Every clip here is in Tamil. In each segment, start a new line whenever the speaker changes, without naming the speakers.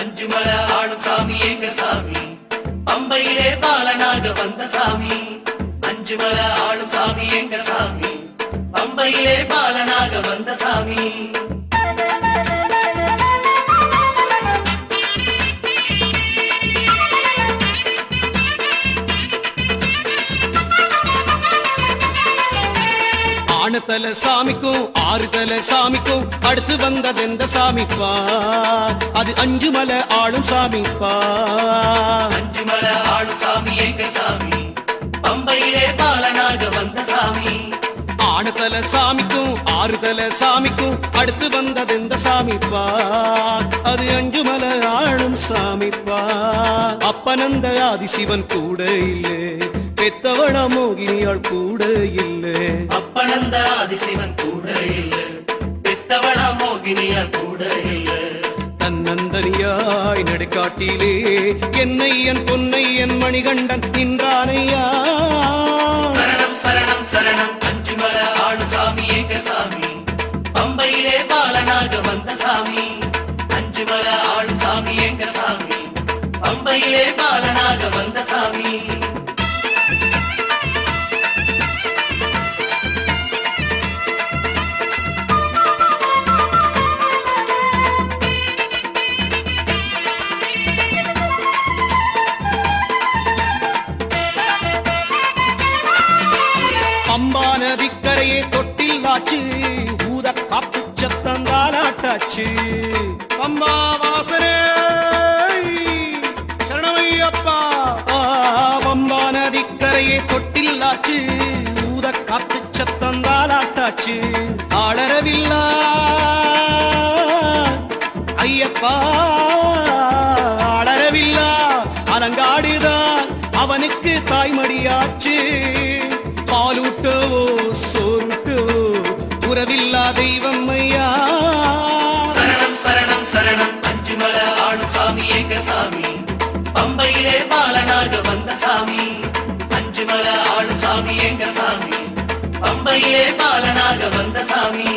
அஞ்சு மலை ஆளும் சாமி. எங்க சாமி பம்பையிலே பாலனாக வந்த சாமி. அஞ்சு மலை ஆளும் சாமி. எங்க சாமி பம்பையிலே பாலனாக வந்த சாமி.
ஆனத்தல சாமிக்கும் ஆறுதல சாமிக்கும் அடுத்து வந்தது எந்த சாமிப்பா? அது அஞ்சு மலை ஆளும் சாமிப்பா?
அஞ்சு மலை ஆளும் சாமி எங்க சாமி? பம்பையிலே பாலனாக வந்த சாமி.
ஆனத்தல சாமிக்கும் ஆறுதல சாமிக்கும் அடுத்து வந்தது எந்த சாமிப்பா? அது அஞ்சு மலை ஆளும் சாமிப்பா? அப்பனந்த ஆதிசிவன் கூட இல்லை பெத்தவள மோகினியாள் கூட இல்லை.
அப்பனந்த ஆதிசிவன் கூட இல்ல. பெத்தவள மோகினியால் கூட இல்ல.
தன்னந்தனியாய் நடுக்காட்டிலே என்னையன் பொன்னையன் மணிகண்டன் நின்றானையா?
சரணம் சரணம் சரணம் அஞ்சு மலை ஆளும் சாமி எங்க சாமி பம்பையிலே பாலனாக வந்த சாமி. அஞ்சு மலை ஆளும் சாமி எங்க சாமி பம்பையிலே பாலனாக வந்த சாமி.
நதிக்கரையே தொட்டில் வாச்சு. ஊத காப்பு சத்தந்தால் ஆட்டாச்சு அம்மா வாசனே சரணமையப்பா. அம்பா நதிக்கரையே தொட்டில் ஆச்சு ஊத காத்து சத்தந்தாலாட்டாச்சு ஆளரவில்லா ஐயப்பா அடரவில்லா அலங்காடுதான் அவனுக்கு தாய்மடியாச்சு. தெய்வம் ஐயா.
சரணம் சரணம் சரணம். அஞ்சு மலை ஆளும் சாமி எங்க சாமி பம்பையிலே பாலனாக வந்த சாமி. அஞ்சு மலை ஆளும் சாமி எங்க சாமி பம்பையிலே பாலனாக வந்த சாமி.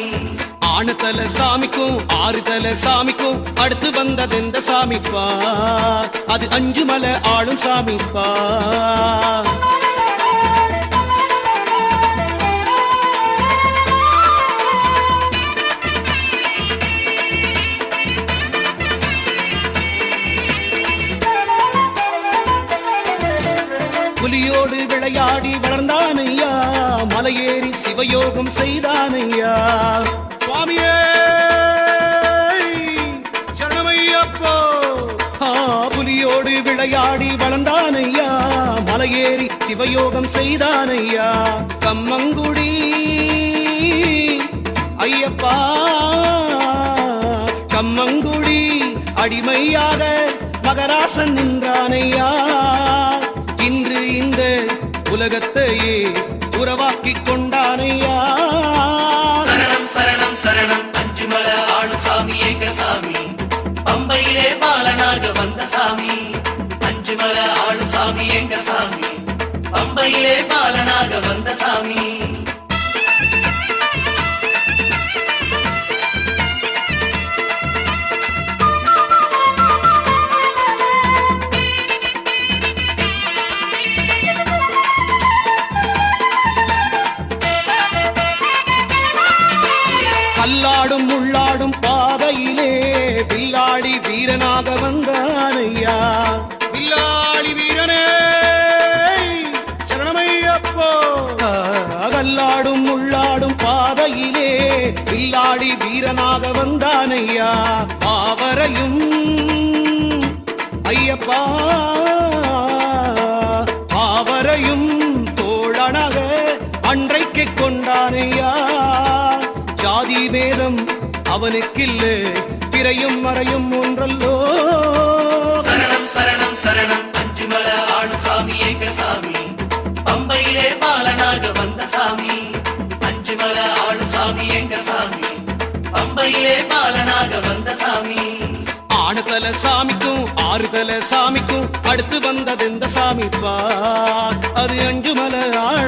ஆனத்தல சாமிக்கும் ஆறுதல சாமிக்கும் அடுத்து வந்தது எந்த சாமிப்பா. அது அஞ்சு மலை ஆளும் சாமிப்பா. புலியோடு விளையாடி வளர்ந்தானையா? மலையேறி சிவயோகம் செய்தானையா? சுவாமியே! சரணமையப்போ! புலியோடு விளையாடி வளர்ந்தானையா? மலையேறி சிவயோகம் செய்தானையா? கம்மங்குடி! ஐயப்பா! கம்மங்குடி! அடிமையாக மகராசன் நின்றானையா? இன்று இந்த உலகத்தையே உறவாக்கிக் கொண்டானையா
சரணம் சரணம் சரணம். அஞ்சு மலை ஆளும் சாமி எங்க சாமி பம்பையிலே பாலனாக வந்த சாமி. அஞ்சு மலை ஆளும் சாமி எங்க சாமி பம்பையிலே பாலனாக வந்த சாமி.
அல்லாடும் உள்ளாடும் பாதையிலே வில்லாடி வீரனாக வந்தான் ஐயா வில்லாடி வீரனே சரணமையப்போ. கல்லாடும் உள்ளாடும் பாதையிலே வில்லாடி வீரனாக வந்தான் ஐயா பாவரையும் ஐயப்பா பாவரையும் தோழனாக அன்றைக்கு கொண்டானையா? ஜாதி பேதம் அவனுக்கில்லை. பிறையும் மறையும் ஒன்றல்லோ
சரணம் சரணம் சரணம். அஞ்சு மலை ஆளும் சாமி எங்க சாமி பம்பையிலே பாலனாக வந்த சாமி. அஞ்சு மலை ஆளும் சாமி எங்க சாமி பம்பையிலே பாலனாக வந்த சாமி.
ஆனதல சாமிக்கும் ஆறுதல சாமிக்கும் அடுத்து வந்தது இந்த சாமிப்பா அது அஞ்சு மலை ஆளும் சாமிப்பா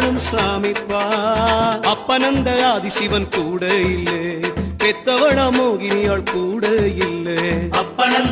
அவனந்த ஆதிசிவன் கூட இல்லை. பெத்தவள மோகினியாள் கூட இல்லை. அப்பனந்த